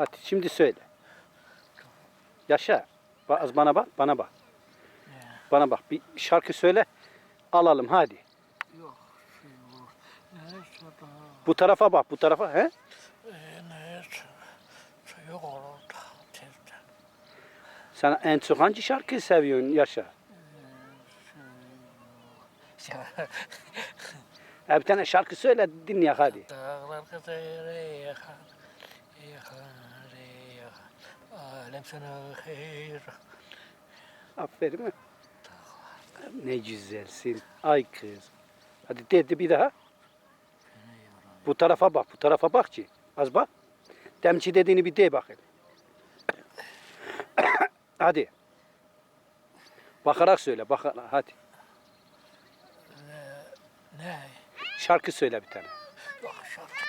Hadi şimdi söyle. Yaşa. Ba- Az bana bak, bana bak. Bana bak. Bir şarkı söyle. Alalım hadi. Yok şey. Neyse. Bu tarafa bak, bu tarafa. He? Neyse. Yok. Tezden. Sen en çok hangi şarkıyı seviyorsun Yaşa? Ha, bir tane şarkı söyle dinleyek hadi. Dağlar Alem sana hayır. Aferin mi? Ne güzelsin. Ay kız. Hadi dedi bir daha. Bu tarafa bak, bu tarafa bak ki. Az bak. Demci dediğini bir de bakayım. hadi. Bakarak söyle, bakarak hadi. Ne? Şarkı söyle bir tane. Yok şarkı